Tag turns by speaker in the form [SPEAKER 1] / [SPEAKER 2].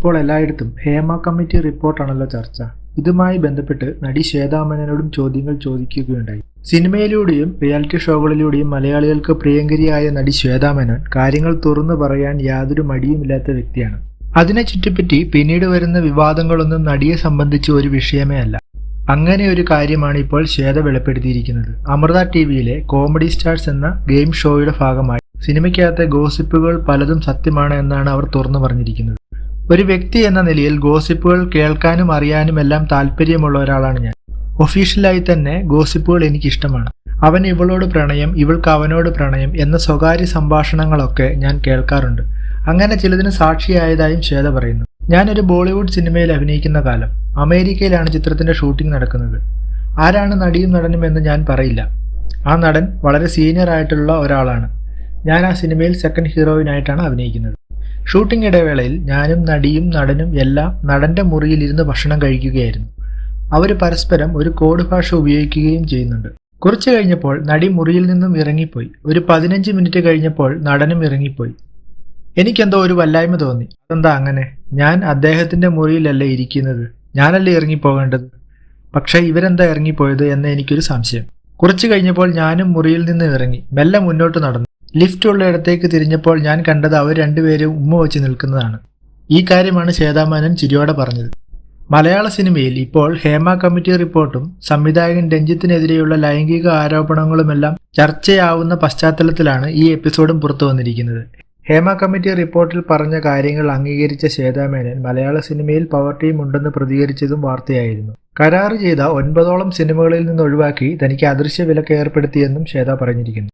[SPEAKER 1] ഇപ്പോൾ എല്ലായിടത്തും ഹേമ കമ്മിറ്റി റിപ്പോർട്ടാണല്ലോ ചർച്ച. ഇതുമായി ബന്ധപ്പെട്ട് നടി ശ്വേതാമേനോടും ചോദ്യങ്ങൾ ചോദിക്കുകയുണ്ടായി. സിനിമയിലൂടെയും റിയാലിറ്റി ഷോകളിലൂടെയും മലയാളികൾക്ക് പ്രിയങ്കരിയായ നടി ശ്വേതാമേനോൻ കാര്യങ്ങൾ തുറന്നു പറയാൻ യാതൊരു മടിയുമില്ലാത്ത വ്യക്തിയാണ്. അതിനെ ചുറ്റിപ്പറ്റി പിന്നീട് വരുന്ന വിവാദങ്ങളൊന്നും നടിയെ സംബന്ധിച്ച് ഒരു വിഷയമേ അല്ല. അങ്ങനെ ഒരു കാര്യമാണ് ഇപ്പോൾ ശ്വേത വെളിപ്പെടുത്തിയിരിക്കുന്നത്. അമൃത ടി വിയിലെ കോമഡി സ്റ്റാർസ് എന്ന ഗെയിം ഷോയുടെ ഭാഗമായി. സിനിമയ്ക്കകത്തെ ഗോസിപ്പുകൾ പലതും സത്യമാണ് എന്നാണ് അവർ തുറന്നു പറഞ്ഞിരിക്കുന്നത്. ഒരു വ്യക്തി എന്ന നിലയിൽ ഗോസിപ്പുകൾ കേൾക്കാനും അറിയാനും എല്ലാം താല്പര്യമുള്ള ഒരാളാണ് ഞാൻ. ഒഫീഷ്യലായി തന്നെ ഗോസിപ്പുകൾ എനിക്കിഷ്ടമാണ്. അവൻ ഇവളോട് പ്രണയം ഇവൾക്ക് അവനോട് പ്രണയം എന്ന സ്വകാര്യ സംഭാഷണങ്ങളൊക്കെ ഞാൻ കേൾക്കാറുണ്ട്. അങ്ങനെ ചിലതിന് സാക്ഷിയായതായും ശ്വേത പറയുന്നു. ഞാനൊരു ബോളിവുഡ് സിനിമയിൽ അഭിനയിക്കുന്ന കാലം. അമേരിക്കയിലാണ് ചിത്രത്തിന്റെ ഷൂട്ടിംഗ് നടക്കുന്നത്. ആരാണ് നടിയും നടനും എന്ന് ഞാൻ പറയില്ല. ആ നടൻ വളരെ സീനിയർ ആയിട്ടുള്ള ഒരാളാണ്. ഞാൻ ആ സിനിമയിൽ സെക്കൻഡ് ഹീറോയിനായിട്ടാണ് അഭിനയിക്കുന്നത്. ഷൂട്ടിംഗ് ഇടവേളയിൽ ഞാനും നടിയും നടനും എല്ലാം നടന്റെ മുറിയിൽ ഇരുന്ന് ഭക്ഷണം കഴിക്കുകയായിരുന്നു. അവർ പരസ്പരം ഒരു കോഡ് ഭാഷ ഉപയോഗിക്കുകയും ചെയ്യുന്നുണ്ട്. കുറച്ചു കഴിഞ്ഞപ്പോൾ നടി മുറിയിൽ നിന്നും ഇറങ്ങിപ്പോയി. ഒരു പതിനഞ്ച് മിനിറ്റ് കഴിഞ്ഞപ്പോൾ നടനും ഇറങ്ങിപ്പോയി. എനിക്കെന്തോ ഒരു വല്ലായ്മ തോന്നി. അതെന്താ അങ്ങനെ? ഞാൻ അദ്ദേഹത്തിന്റെ മുറിയിലല്ലേ ഇരിക്കുന്നത്? ഞാനല്ലേ ഇറങ്ങിപ്പോകേണ്ടത്? പക്ഷേ ഇവരെന്താ ഇറങ്ങിപ്പോയത് എന്ന് എനിക്കൊരു സംശയം. കുറച്ചു കഴിഞ്ഞപ്പോൾ ഞാനും മുറിയിൽ നിന്ന് ഇറങ്ങി. മെല്ലെ മുന്നോട്ട് നടന്നു. ലിഫ്റ്റ് ഉള്ളയിടത്തേക്ക് തിരിഞ്ഞപ്പോൾ ഞാൻ കണ്ടത് അവർ രണ്ടുപേരും ഉമ്മ വെച്ച് നിൽക്കുന്നതാണ്. ഈ കാര്യമാണ് ശ്വേതാമാനൻ ചിരിയോടെ പറഞ്ഞത്. മലയാള സിനിമയിൽ ഇപ്പോൾ ഹേമ കമ്മിറ്റി റിപ്പോർട്ടും സംവിധായകൻ രഞ്ജിത്തിനെതിരെയുള്ള ലൈംഗിക ആരോപണങ്ങളുമെല്ലാം ചർച്ചയാവുന്ന പശ്ചാത്തലത്തിലാണ് ഈ എപ്പിസോഡും പുറത്തു വന്നിരിക്കുന്നത്. ഹേമ കമ്മിറ്റി റിപ്പോർട്ടിൽ പറഞ്ഞ കാര്യങ്ങൾ അംഗീകരിച്ച ശ്വേതാമേനൻ മലയാള സിനിമയിൽ പവർ ടീം ഉണ്ടെന്ന് പ്രതികരിച്ചതും വാർത്തയായിരുന്നു. കരാറ് ചെയ്ത ഒൻപതോളം സിനിമകളിൽ നിന്ന് ഒഴിവാക്കി തനിക്ക് അദൃശ്യ വിലക്ക് ഏർപ്പെടുത്തിയെന്നും ശ്വേത പറഞ്ഞിരിക്കുന്നു.